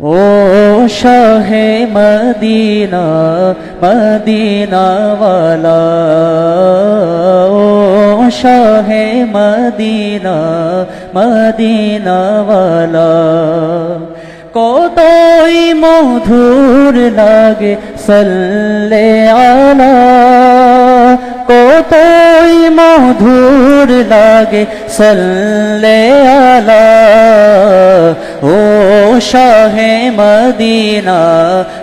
ও শাহে Medina মদিনাওয়ালা ও শাহে Medina মদিনাওয়ালা কতই মধুর লাগে সল্লে আলা কতই মধুর লাগে সল্লে আলা ও শাহে মদিনা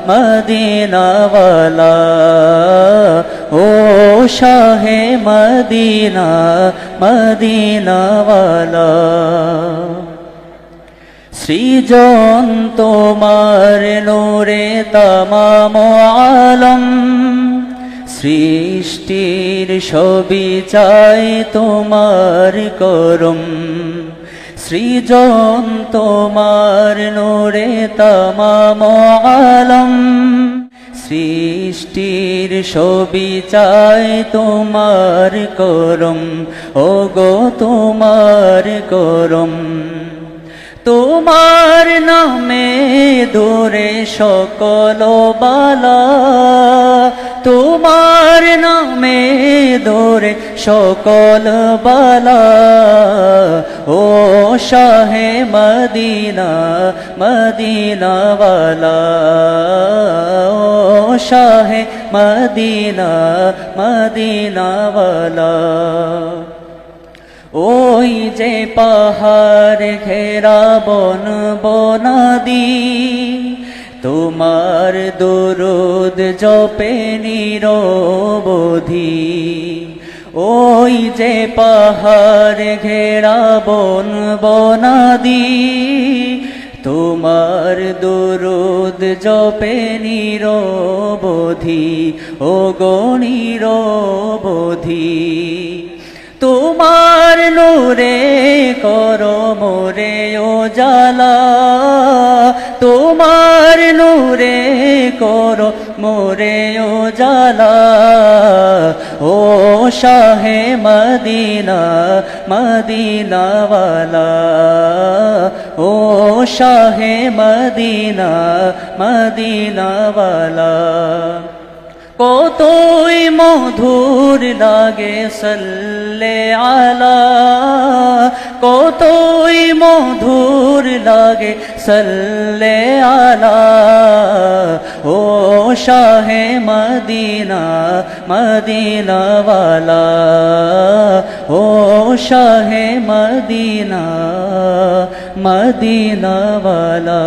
মদিনাওয়ালা ও শাহে মদিনা মদিনাওয়ালা সৃজন তোমার নোরে তামাম আলম, সৃষ্টির ছবি চাই তোমার করম। সৃজন তোমার নোরে তামাম আলম। সৃষ্টির ছবি চাই তোমার করম ও গো তোমার করম। তোমার নামে দূরে সকল বালা, তোমার নামে দূরে সকল বালা, ও শাহে মদিনা মদিনাওয়ালা ও শাহে মদিনা মদিনাওয়ালা ওই যে পাহাড় ঘেরা বন বনাদি তোমার দরুদ জপে নিরবধি ওই যে পাহাড় ঘেরা বন বনাদি, তোমার দরুদ জপে নিরবধি, ও গো নিরবধি। তোমার নূরে করো মোরে ও জালা তোমার নূরে করো মোরে ও জালা ও শাহে মদিনা, মদিনাওয়ালা। ও শাহে মদিনা, মদিনাওয়ালা। কতই মধুর লাগে সল্লে আলা। কতই মধুর লাগে সল্লে আলা ও শাহে মদিনা মদিনাওয়ালা ও শাহে মদিনা মদিনাওয়ালা।